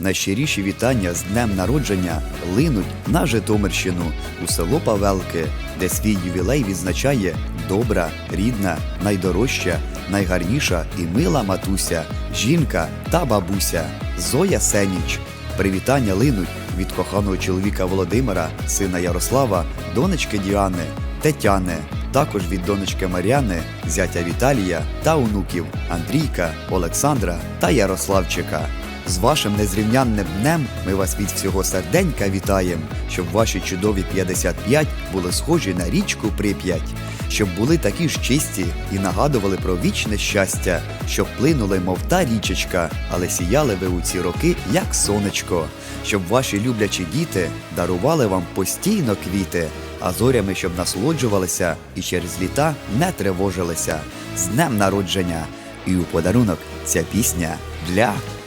Найщиріші вітання з днем народження линуть на Житомирщину у село Павелки, де свій ювілей відзначає добра, рідна, найдорожча, найгарніша і мила матуся, жінка та бабуся Зоя Сеніч. Привітання линуть від коханого чоловіка Володимира, сина Ярослава, донечки Діани, Тетяни, також від донечки Мар'яни, зятя Віталія та онуків Андрійка, Олександра та Ярославчика. З вашим незрівнянним днем ми вас від всього серденька вітаємо, щоб ваші чудові 55 були схожі на річку Прип'ять, щоб були такі ж чисті і нагадували про вічне щастя, щоб плинули, мов та річечка, але сіяли ви у ці роки, як сонечко, щоб ваші люблячі діти дарували вам постійно квіти, а зорями, щоб насолоджувалися і через літа не тривожилися. З днем народження! І у подарунок ця пісня для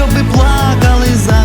щоб ви плакали за.